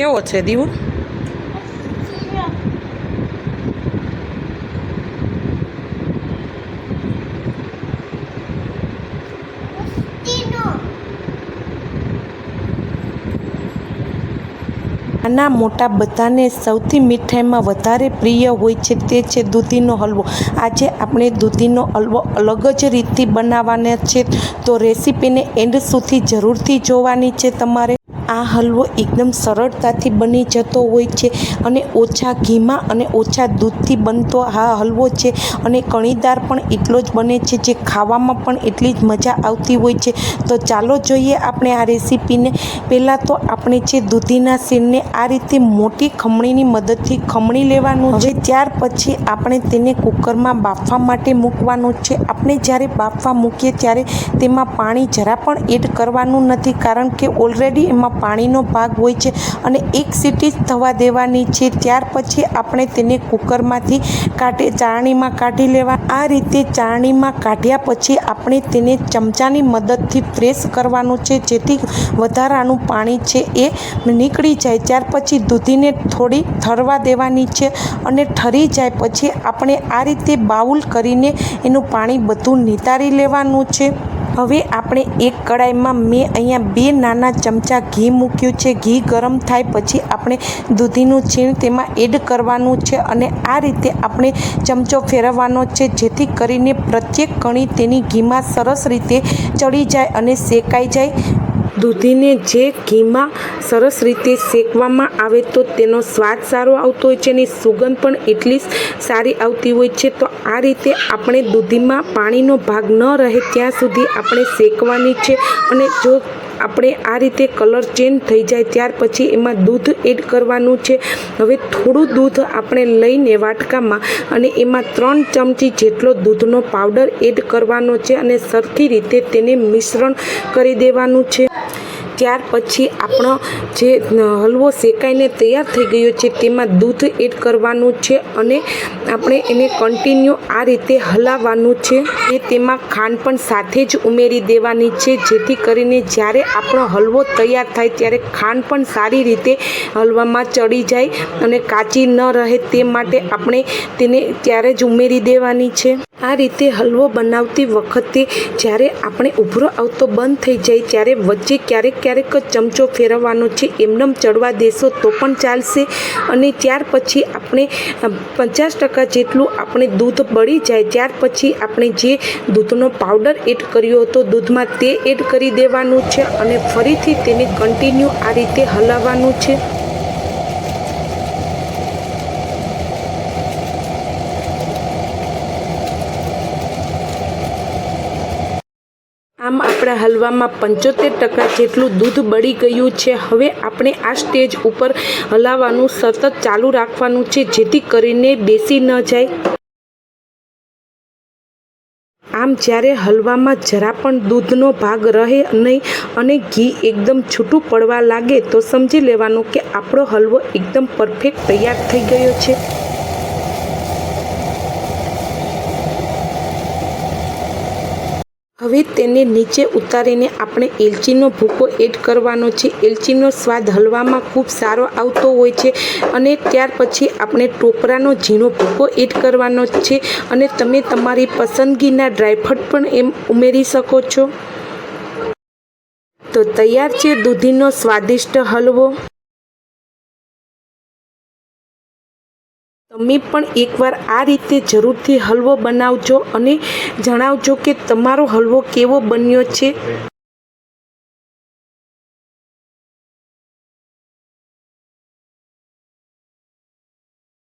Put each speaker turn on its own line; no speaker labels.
કેવો છે દીવો? નાના મોટા બધાને સૌથી મીઠાઈમાં વધારે પ્રિય હોય છે તે છે દૂધીનો હલવો. આજે આપણે દૂધીનો હલવો અલગ જ રીતથી બનાવવાના છે. તો રેસીપીને એન્ડ સુધી જરૂરથી જોવાની છે તમારે. આ હલવો એકદમ સરળતાથી બની જતો હોય છે અને ઓછા ઘીમાં અને ઓછા દૂધથી બનતો આ હલવો છે અને કણીદાર પણ એટલો જ બને છે જે ખાવામાં પણ એટલી જ મજા આવતી હોય છે. તો ચાલો જોઈએ આપણે આ રેસીપીને. પહેલાં તો આપણે જે દૂધીના સીરને આ રીતે મોટી ખમણીની મદદથી ખમણી લેવાનું છે. ત્યાર પછી આપણે તેને કુકરમાં બાફવા માટે મૂકવાનું છે. આપણે જ્યારે બાફવા મૂકીએ ત્યારે તેમાં પાણી જરા પણ એડ કરવાનું નથી કારણ કે ઓલરેડી એમાં પાણીનો ભાગ હોય છે અને એક સીટી થવા દેવાની છે. ત્યાર પછી આપણે તેને કુકરમાંથી કાઢી ચાળણીમાં કાઢી લેવા. આ રીતે ચાળણીમાં કાઢ્યા પછી આપણે તેને ચમચાની મદદથી પ્રેસ કરવાનું છે. જેથી વધારાનું પાણી છે એ નીકળી જાય. ત્યાર પછી દૂધીને થોડી ઠરવા દેવાની છે અને ઠરી જાય પછી આપણે આ રીતે બાઉલ કરીને એનું પાણી બધું નિતારી લેવાનું છે. હવે આપણે એક કડાઈમાં મેં અહીંયા બે નાના ચમચા ઘી મૂક્યું છે. ઘી ગરમ થાય પછી આપણે દૂધીનું છીણ તેમાં એડ કરવાનું છે અને આ રીતે આપણે ચમચો ફેરવવાનો છે જેથી કરીને પ્રત્યેક કણી તેની ઘીમાં સરસ રીતે ચડી જાય અને શેકાઈ જાય. દૂધીને જે ઘીમાં સરસ રીતે શેકવામાં આવે તો તેનો સ્વાદ સારો આવતો હોય છે એની સુગંધ પણ એટલી સારી આવતી હોય છે. તો આ રીતે આપણે દૂધીમાં પાણીનો ભાગ ન રહે ત્યાં સુધી આપણે શેકવાની છે અને જો આપણે આ રીતે કલર ચેન્જ થઈ જાય ત્યાર પછી એમાં દૂધ એડ કરવાનું છે. હવે થોડું દૂધ આપણે લઈને વાટકામાં અને એમાં ત્રણ ચમચી જેટલો દૂધનો પાવડર એડ કરવાનો છે અને સરખી રીતે તેને મિશ્રણ કરી દેવાનું છે. ત્યાર પછી આપણો જે હલવો શેકાઈને તૈયાર થઈ ગયો છે, તેમાં દૂધ એડ કરવાનું છે અને આપણે એને કન્ટિન્યુ આ રીતે હલાવવાનું છે. અને તેમાં ખાંડ પણ સાથે જ ઉમેરી દેવાની છે, જેથી કરીને જ્યારે આપણો હલવો તૈયાર થાય ત્યારે ખાંડ પણ સારી રીતે હલવામાં ચડી જાય અને કાચી ન રહે તે માટે આપણે તેને ત્યારે જ ઉમેરી દેવાની છે. આ રીતે હલવો બનાવતી વખતે જ્યારે આપણે ઉભરો આવતો બંધ થઈ જાય, ત્યારે વચ્ચે ક્યારેક ક્યારેક ચમચો ફેરવવાનો છે, એમનેમ ચડવા દેશો તો પણ ચાલશે. અને ત્યાર પછી આપણે પચાસ ટકા જેટલું આપણે દૂધ બળી જાય, ત્યાર પછી આપણે જે દૂધનો પાવડર એડ કર્યો હતો, દૂધમાં તે એડ કરી દેવાનું છે અને ફરીથી તેને કન્ટિન્યુ આ રીતે હલાવવાનું છે આમ આપણા હલવામાં પંચોતેર ટકા જેટલું દૂધ બળી ગયું છે. હવે આપણે આ સ્ટેજ ઉપર હલાવવાનું સતત ચાલુ રાખવાનું છે, જેથી કરીને બેસી ન જાય. આમ જ્યારે હલવામાં જરા પણ દૂધનો ભાગ રહે નહીં અને ઘી એકદમ છૂટું પડવા લાગે, તો સમજી લેવાનું કે આપણો હલવો એકદમ પરફેક્ટ તૈયાર થઈ ગયો છે. હવે તેને નીચે ઉતારીને આપણે એલચીનો ભૂકો એડ કરવાનો છે. એલચીનો સ્વાદ હલવામાં ખૂબ સારો આવતો હોય છે અને ત્યાર પછી આપણે ટોપરાનો ઝીણો ભૂકો એડ કરવાનો છે અને તમે તમારી પસંદગીના ડ્રાયફ્રૂટ પણ એમ ઉમેરી શકો છો. તો તૈયાર છે દૂધીનો સ્વાદિષ્ટ હલવો. તમે પણ એકવાર આ રીતે જરૂરથી હલવો બનાવજો અને જણાવજો કે તમારો હલવો કેવો બન્યો છે.